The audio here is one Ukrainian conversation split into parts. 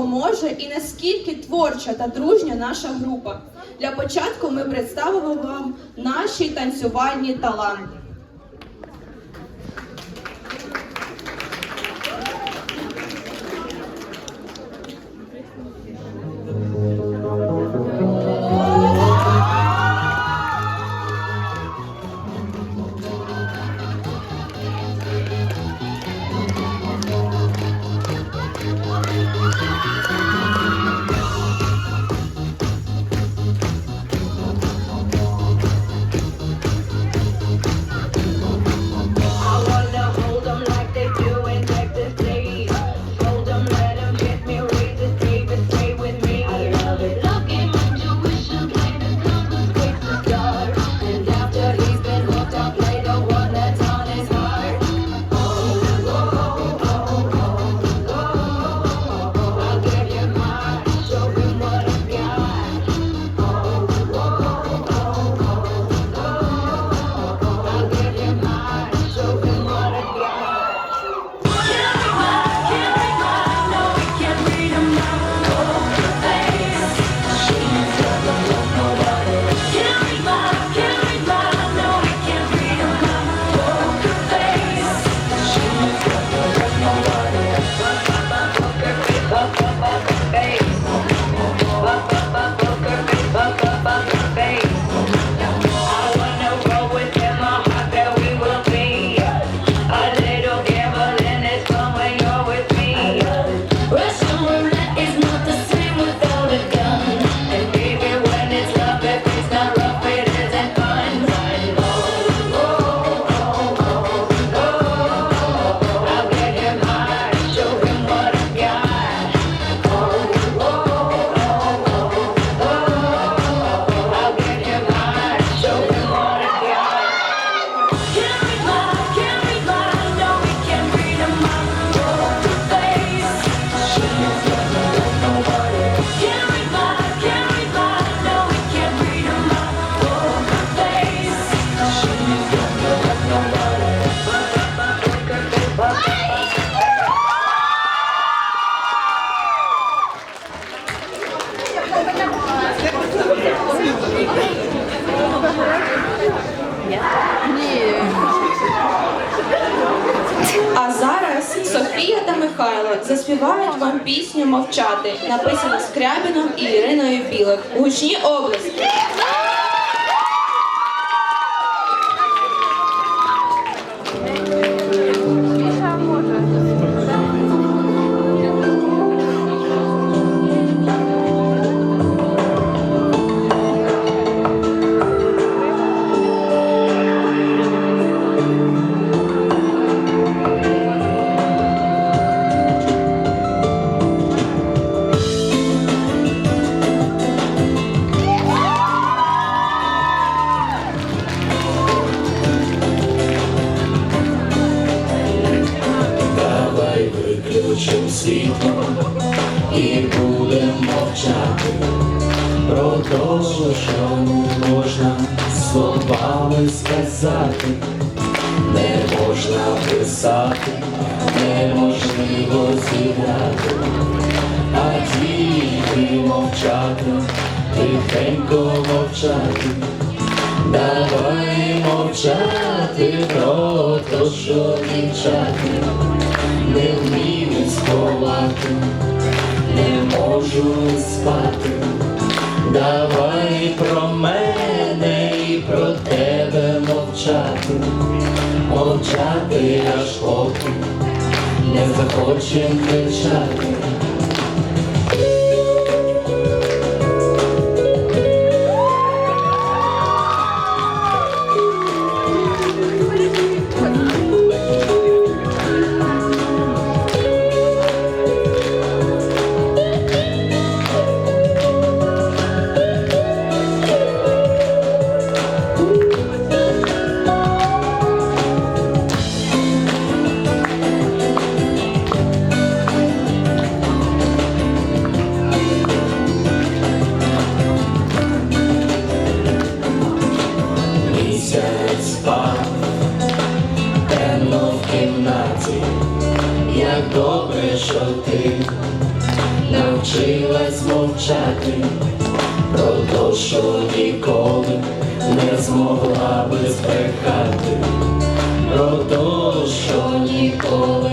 чого може і наскільки творча та дружня наша група. Для початку ми представимо вам наші танцювальні таланти. мовчати. Написано Скрябіном і Іриною білих Гучні обласки. казати, не можна писати, неможливо зібрати, а тільки мовчати, тихенько мовчати, давай мовчати, про то, що дівчати, не вмію сховати, не можу спати, давай про мене мовчати, мовчати аж поки не захочем кричати. Що ніколи не змогла би збрехати, про то, що ніколи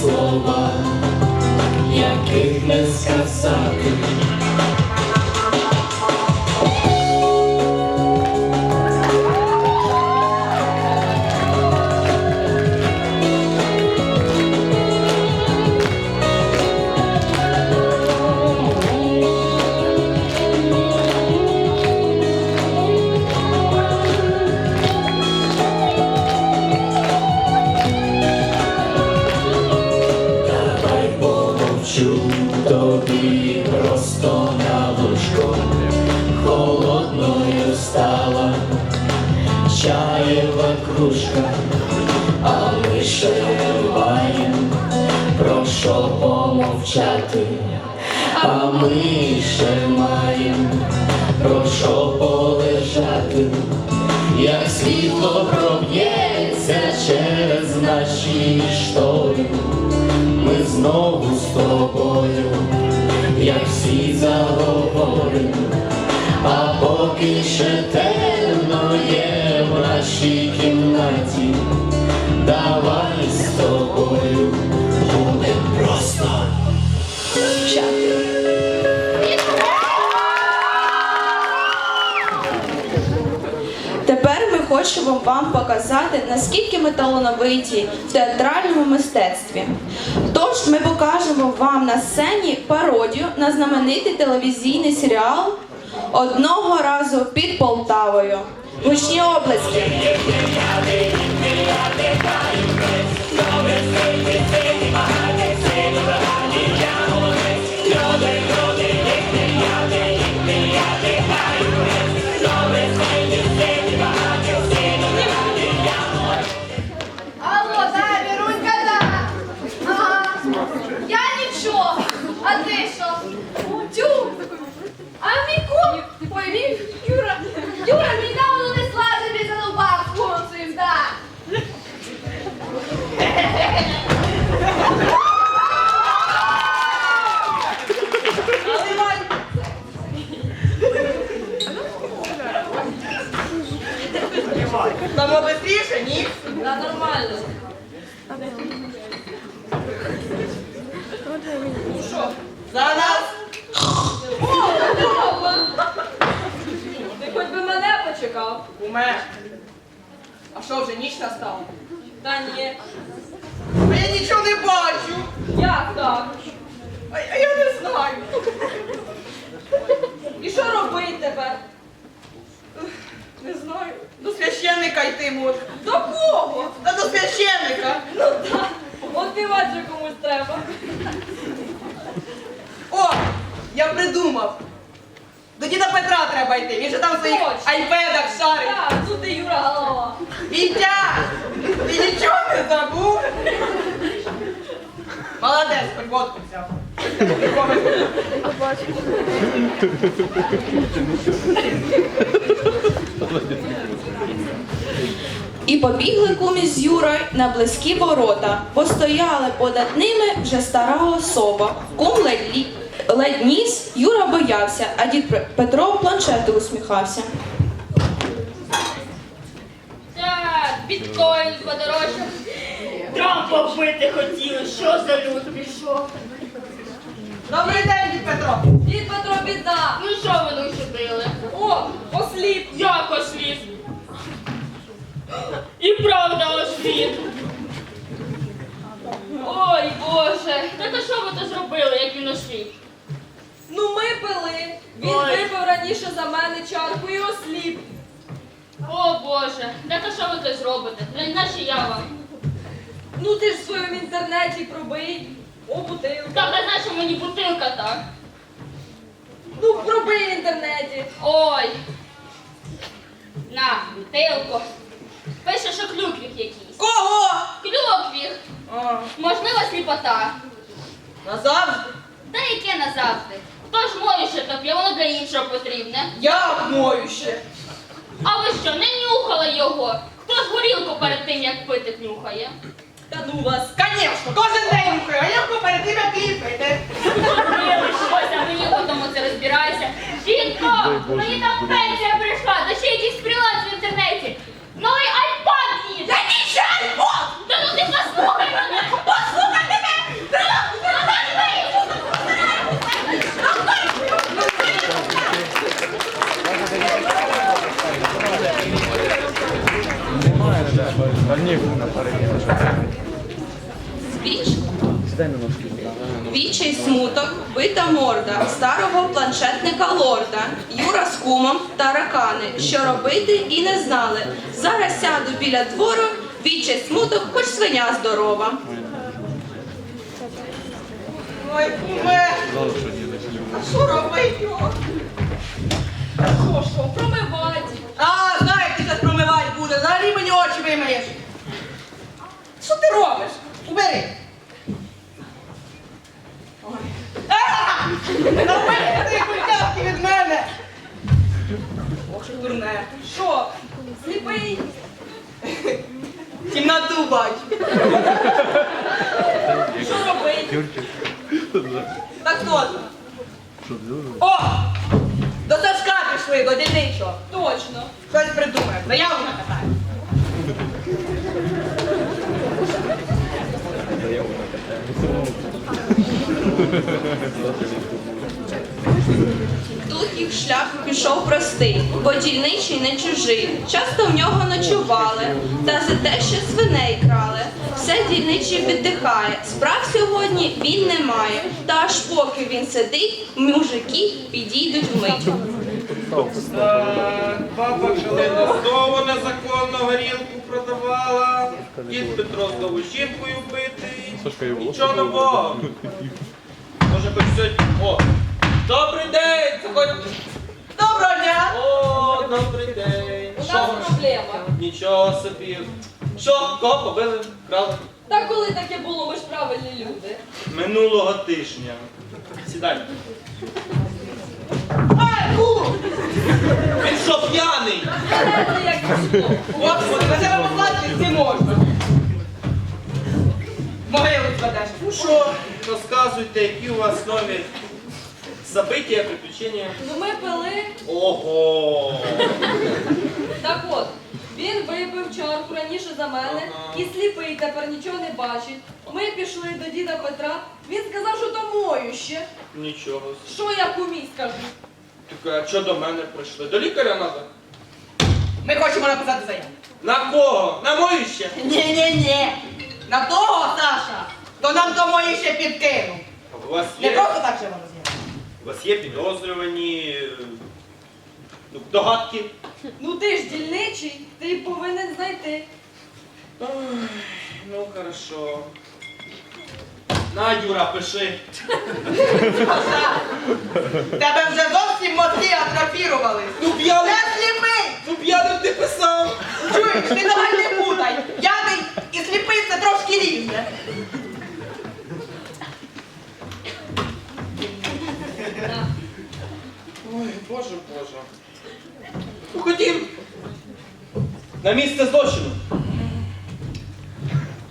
слова, яких не сказати. Чаєва а маєм про що помовчати, а ми ще маєм про що Вчати. Тепер ми хочемо вам показати, наскільки ми талановиті в театральному мистецтві. Тож ми покажемо вам на сцені пародію на знаменитий телевізійний серіал одного разу під Полтавою. Гучні облески. За нас! Ти хоч би мене почекав. Куме! А що вже ніч настала? Та ні. А я нічого не бачу! Як так? А, а я не знаю. І що робити тепер? Не знаю. До священника йти можу. До кого? Та до священника. Ну так. От же комусь треба. Я придумав. До діда Петра треба йти. Він же там в своїх Точно. айпедах шарить. Так, тут і Юра голова. Вітя! Ти нічого не забув? Молодець, хоч водку взяв. І побігли кумі з Юрою на близькі ворота, бо стояли понад ними вже стара особа. Кум ледь, лі- ледь ніс, Юра боявся, а дід Петро в планшети усміхався. Так, біткоін подорожчав. Трампа вбити хотіли, що за люд пішов? Добрий день, дід Петро. Дід Петро біда. Ну що ви чудили? О, осліп. Як осліп? І правда осліп. Ой, Боже. Так а що ви то зробили, як він осліп? Ну ми пили. Він Ой. випив раніше за мене чарку і осліп. О Боже, так а що ви то зробите? Не наче я вам. Ну ти ж в своєму інтернеті пробий. О, бутилка. Так, а наче мені бутилка так. Ну пробий в інтернеті. Ой. На, бутилку. Пише, що клюк А, Можливо, сліпота. назавжди? Та яке назавжди. Хто ж моюще то п'є, воно для іншого потрібне. Як мою ще? А ви що, не нюхали його? Хто ж горілку перед тим, як пити, нюхає? Та ну вас, конечно, кожен день нюхаю, а я перед тим, як її пити. Ось, а мені у тому це розбирайся. Жінко, мені там пенсія прийшла, та ще якийсь фріланс в інтернеті. Новий айпад їде. Який ще альбом? Та ну ти послухай мене! Послухай мене! Віч. Вічий смуток, бита морда, старого планшетника лорда, Юра з кумом, таракани, що робити і не знали. Зараз сяду біля двору, вічий смуток, хоч свиня здорова. Ой, куме! А що робити? Що, що, промивати? А, знаю, як ти зараз промивати буде. Взагалі мені очі вимиєш. Що ти робиш? Убери. Ой. А! Набери ти культяшки від мене. Ох, що дурне. Що, сліпий? Кімнату бач. Що робити? Так точно. О! До Сашка пішли, до дільничого. Точно. Щось придумаємо. Заяву накатаю. Тут їх шлях пішов простий, бо дільничий не чужий. Часто в нього ночували, та за те, що свиней крали. Все дільничий віддихає. Справ сьогодні він не має. Та аж поки він сидить, мужики підійдуть вмить. Так, баба Калина знову незаконно горілку продавала. Дід Петро знову жінкою битий. Нічого нового. Може хоч сьогодні. О! Добрий день! Заходь. Доброго дня! О, добрий день! У нас ви? проблема. Нічого собі. Що, кого побили? Крали? Та коли таке було, ми ж правильні люди. Минулого тижня. Сідай. Ай! Він що п'яний? Знаєте, як пішло. Не можна. Могилу зведеш. Ну що, розказуйте, які у вас нові забиття, приключення. Ну ми пили. Ого! Так от, він випив чарку раніше за мене Ага. і сліпий тепер нічого не бачить. Ми пішли до діда Петра. Він сказав, що то моюще. Нічого. Що я кумі скажу? Так, а що до мене прийшли? До лікаря треба? Ми хочемо написати заяву. На кого? На мою ще? Ні-ні-ні. На того, Саша, то нам тому ще підкинув. У вас Не є, просто так же воно з'явилося. у вас є підозрювані е, ну, догадки? Ну ти ж дільничий, ти повинен знайти. Ой, ну хорошо. На, Юра, пиши. Саша, тебе вже зовсім мозки атрофірували. Ну п'яний, Це сліпий! ну п'яним ти писав. Чуєш, ти давай не путай. П'яний і сліпий це трошки різне. Ой, боже, боже. Ну ходім. На місце злочину.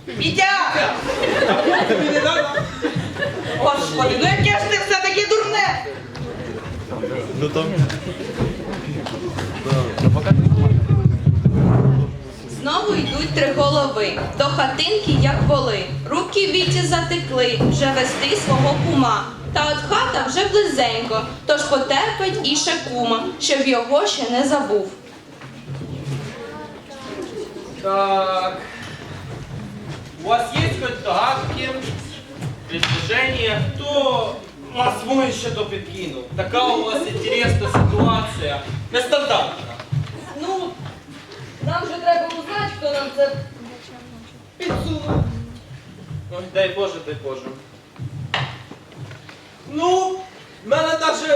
Вітя! Тобі не треба? Господи, ну яке ж ти все-таки дурне! Знову йдуть три голови. До хатинки, як воли. Руки віті затекли, вже вести свого кума. Та от хата вже близенько, тож потерпить іще кума, щоб його ще не забув. Так. У вас есть хоть догадки, предположения, кто вас мой еще то подкинул? Такая у вас интересная ситуация. Нестандартна. Ну, нам же треба узнати, хто нам це підсунув. Ой, дай Боже, дай Боже. Ну, в мене навіть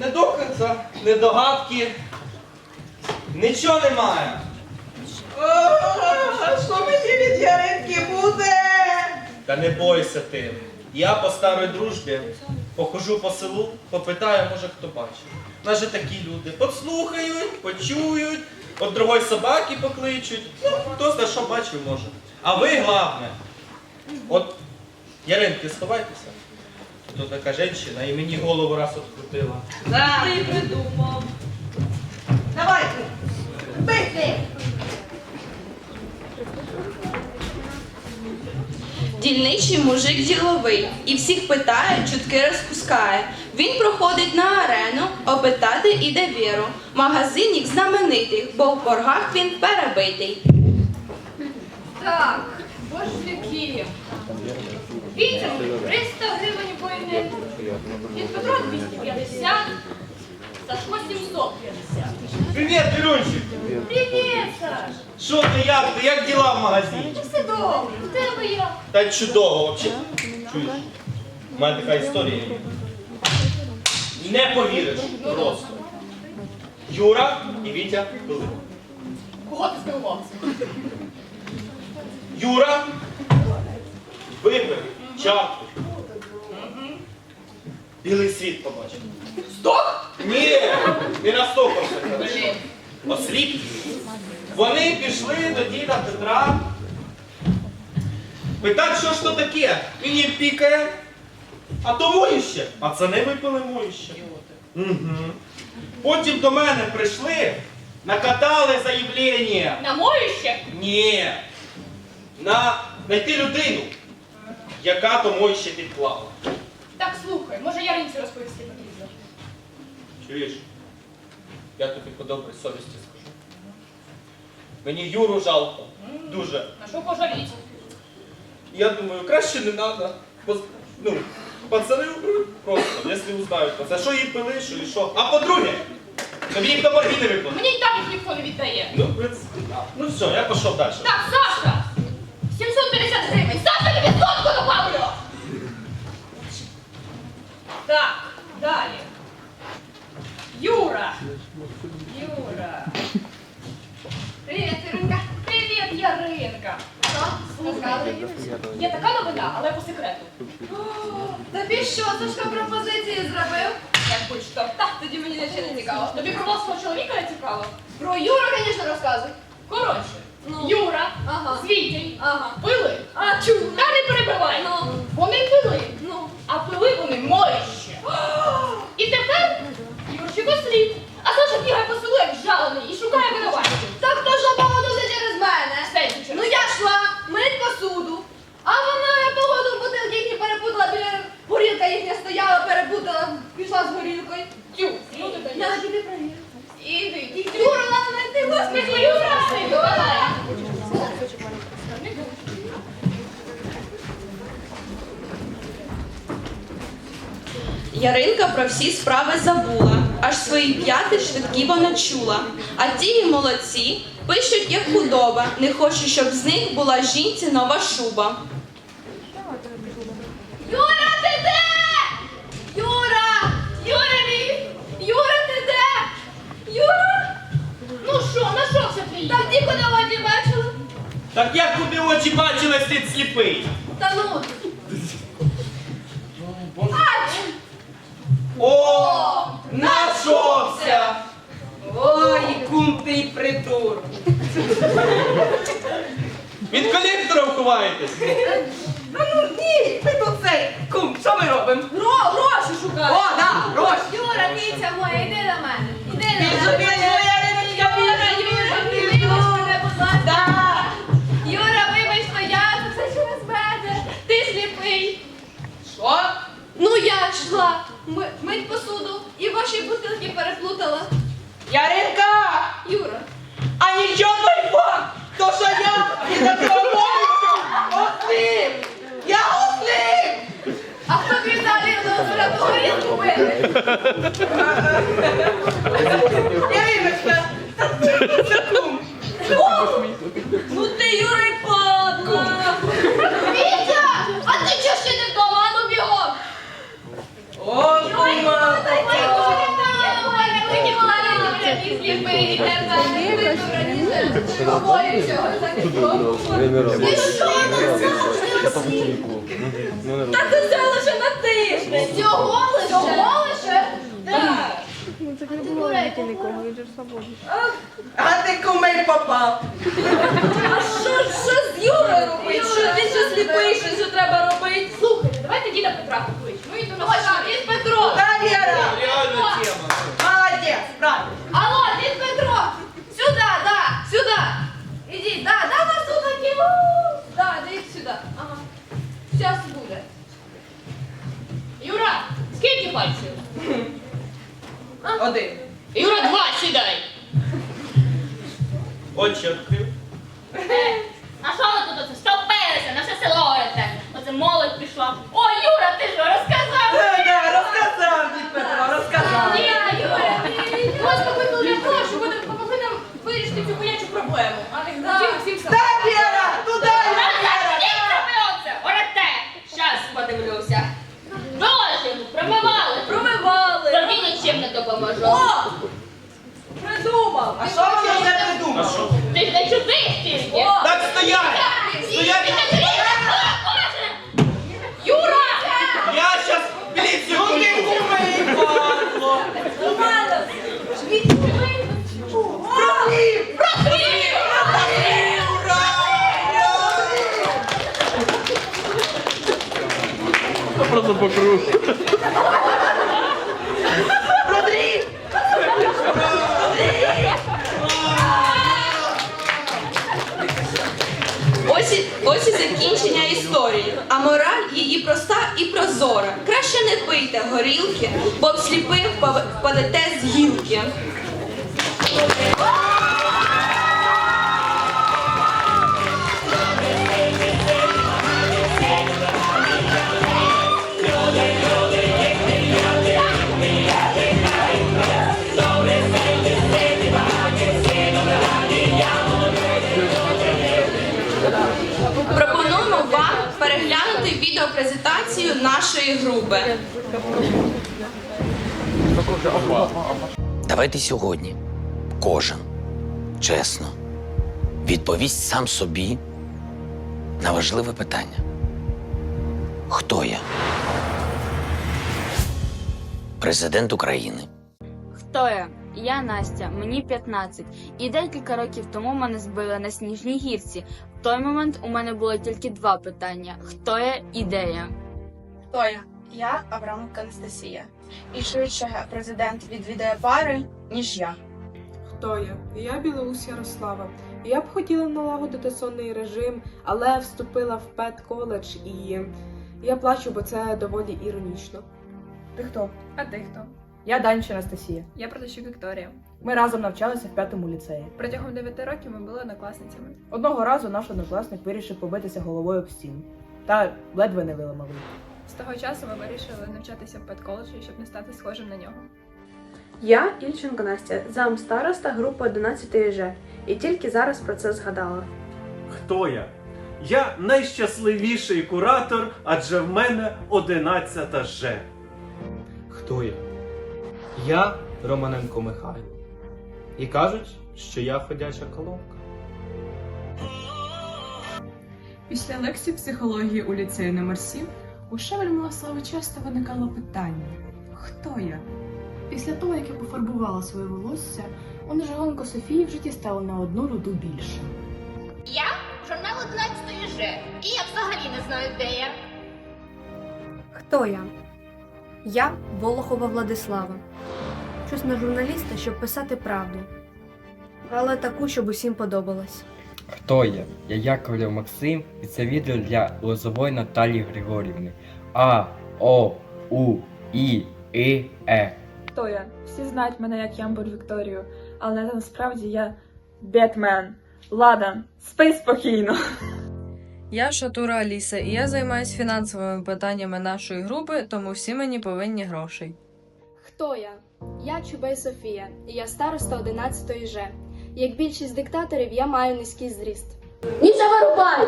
не доказа, не догадки. Нічого немає. О, Що мені від Яринки буде? Та не бойся ти. Я по старій дружбі похожу по селу, попитаю, може хто бачив. Нас же такі люди послухають, почують, от другої собаки покличуть. Ну, хто за що бачив може. А ви головне, от Яринки, сховайтеся. Тут така жінка і мені голову раз открутила. Да. Ти придумав. Давайте. Бити. Дільничий мужик діловий і всіх питає, чутки розпускає. Він проходить на арену, опитати іде віру. Магазинник знаменитий, бо в боргах він перебитий. Так, боржники. Вітер 300 гривень воїни. Від Петро 250. Сашко 750. Привіт, Вірунчик! Привіт, Саш! Що ти, як ти, як діла в магазині? Все добре. У тебе як? Та чудово, взагалі. Чуєш? У мене така історія є. Не повіриш просто. Юра і Вітя були. Кого ти спілкувався? Юра випив чарку. Білий світ побачив. Здох? Ні, не настовпався. Осліп. Вони пішли до діда Петра. Питать, що ж то таке? Він їм пікає. А то моїще. Пацани випили моїще. Угу. Потім до мене прийшли, накатали заявлення. На моїще? Ні. На знайти людину, яка то моїще підклала. Так, слухай, може Яринці розповісти потрібно. Чуєш? Я тобі по добрій совісті скажу. Мені Юру жалко. Дуже. На що пожаліть? Я думаю, краще не треба. Бо, ну, пацани умруть просто, якщо узнають про це. Що їй пили, що і що. А по-друге, тобі ніхто борги не виконує. Мені і так їх ніхто не віддає. Ну, в принципі. Ну все, я пішов далі. Так, Саша! 750 гривень! Саша, тобі сотку добавлю! Так, далі. Юра! Юра! Привіт, Іринка. Привіт, Яринка! Є така новина, але по секрету. Тобі що, Сашко пропозиції зробив? Як будь-що. Так, тоді мені не не цікаво. Тобі про власного чоловіка не цікаво? Про Юру, звісно, розказуй. Коротше, Ну. Юра Ага. Ага. пили. А чу, та не перебивай. Ну. Вони пили, Ну. а пили вони моїще. І тепер Юрчик осліп. А бігає по селу, як жалений, і шукає винуватців. Так то ж погоду це через мене. Через Ну я йшла мить посуду, а вона я погоду в бутилки їхні перепутала, біля горілка їхня стояла, перепутала, пішла з горілкою. Тю, ну ти даєш. Я тобі провірю. Іди, Юра, надо знайти господи. Юра, Юра, Юра. Яринка про всі справи забула, аж свої п'яти швидкі вона чула. А ті молодці пишуть, як худоба, не хочу, щоб з них була жінці нова шуба. Юра, ти де? Юра! Юра мій! Юра, ти де? Юра! Ну що, на що все твій? Там ті куди воді бачили? Так як куди очі бачили, ти сліпий? Та ну. Ач! О, нашовся! Ой, кум ти й придурок. Від колектора ховаєтесь? Та ну ні, ти тут цей. Кум, що ми робимо? Гро, гроші шукаю. О, да, гроші. Юра, киця моя, йди до мене. Іди Ти до собі мене. Юра, Юра, ти вибач мене, будь ласка. Да. Юра, вибач, то я, це все через мене. Ти сліпий. Що? Ну я йшла ми- мить посуду і ваші бутилки переплутала. Яринка! Юра. А нічого той факт, то що я і за промовлюся осліп! Я осліп! А хто тобі взагалі розбирати горілку пити? Яриночка, це! Кум! Ну ти Юрий падла! Вітя! А ти чого ще не вдома? А ну бігом! Так це лише на тиждень. Всього лише? Всього лише? Так. А ти кумей попав. А що, з Юрою робити? Що він що сліпий, що, треба робити? Слухайте, давайте діда Петра покличемо. Ну і до нас. Точно, він Петро. Да, Вера. Реальна тема. Молодець, правильно. Алло, дід Петро! Сюда, да, сюда! Ідіть, да, да, нас тут такі. у. Да, дивіть сюди. Ага. Зараз буде. Юра, скільки пальців? Один. Юра, два сідай. Очі відкрив. Е, а що ви тут оце стовпилися, на все село орете? Оце молодь пішла. О, Юра, ти що, розказав? Да, да, розказав, дід Петро, розказав. Ні, Юра, ти Вас покликали для того, щоб ви допомогли нам вирішити цю болячу проблему. А не Да, всім всім Да, Вера, туди. Оце, орете. Щас подивлюся. Доложимо, промивали. Промивали. Тобі нічим не допоможу. О! Придумав. А що ви вже А придумали? що? Ти ж не чути стільки. Так стоять! Ну ура! Просто по кругу. І, закінчення історії. А мораль її проста і прозора. Краще не пийте горілки, бо всліпив пав- впадете з гілки. Відеопрезентацію нашої групи. Давайте сьогодні кожен чесно відповість сам собі на важливе питання. Хто я? Президент України. Хто я? Я Настя, мені 15. І декілька років тому мене збили на сніжній гірці. В той момент у мене було тільки два питання: хто я і де я? Хто я? Я Авраменко Анастасія. І швидше президент відвідає пари, ніж я. Хто я? Я Білоус Ярослава. Я б хотіла налагодити сонний режим, але вступила в педколедж і я плачу, бо це доволі іронічно. Ти хто? А ти хто? Я Данча Анастасія. Я Протащук Вікторія. Ми разом навчалися в п'ятому ліцеї. Протягом 9 років ми були однокласницями. Одного разу наш однокласник вирішив побитися головою об стіну. Та ледве не виламали. З того часу ми вирішили навчатися в педколеджі, щоб не стати схожим на нього. Я Ільченко Настя, зам староста групи 11 Ж. І тільки зараз про це згадала. Хто я? Я найщасливіший куратор, адже в мене 11 Ж. Хто я? Я Романенко Михайло. І кажуть, що я ходяча колонка. Після лекції психології у ліцеї номер 7 у Шевель Милослави часто виникало питання: хто я? Після того, як я пофарбувала своє волосся, у Нежиганко Софії в житті стало на одну руду більше. Я журнал 11 Ж. І я взагалі не знаю, де я. Хто я? Я Волохова Владислава. Щось на журналіста, щоб писати правду. Але таку, щоб усім подобалось. Хто я? Я Яковлев Максим, і це відео для Лозової Наталії Григорівни. А, О, У, І, І, Е. Хто я? Всі знають мене як Ямбур Вікторію, але насправді я Бетмен. Ладан, спи спокійно. Я Шатура Аліса, і я займаюся фінансовими питаннями нашої групи, тому всі мені повинні грошей. Хто я? Я Чубей Софія, і я староста 11 Ж. Як більшість диктаторів, я маю низький зріст. Ніша вирубай!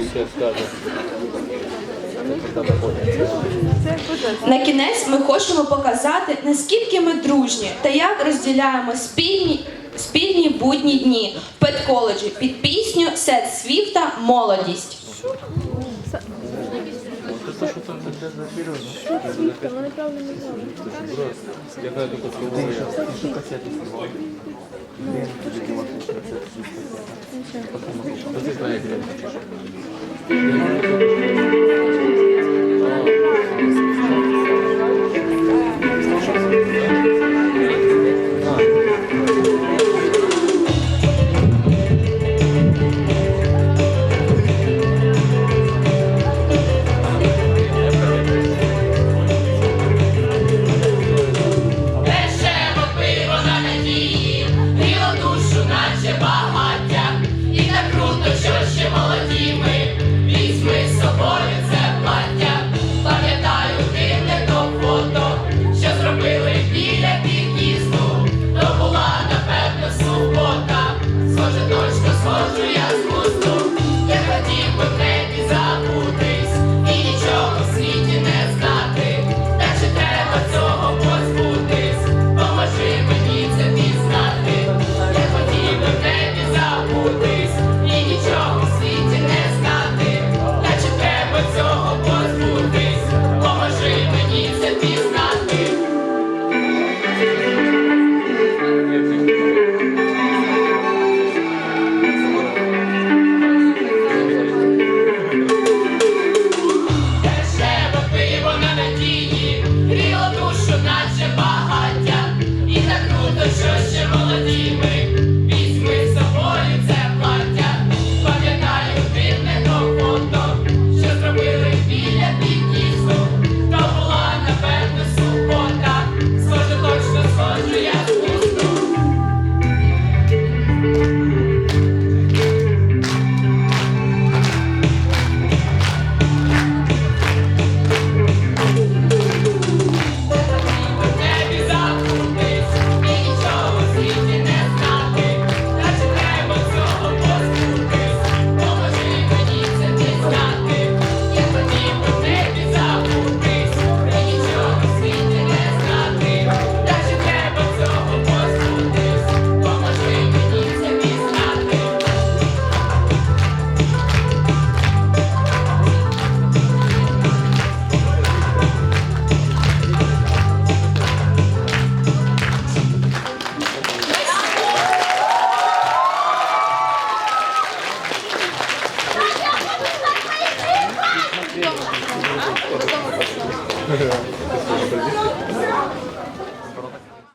Все скаже. На кінець ми хочемо показати, наскільки ми дружні та як розділяємо спільні спільні будні дні в педколеджі під пісню Сет Свіфта Молодість. Я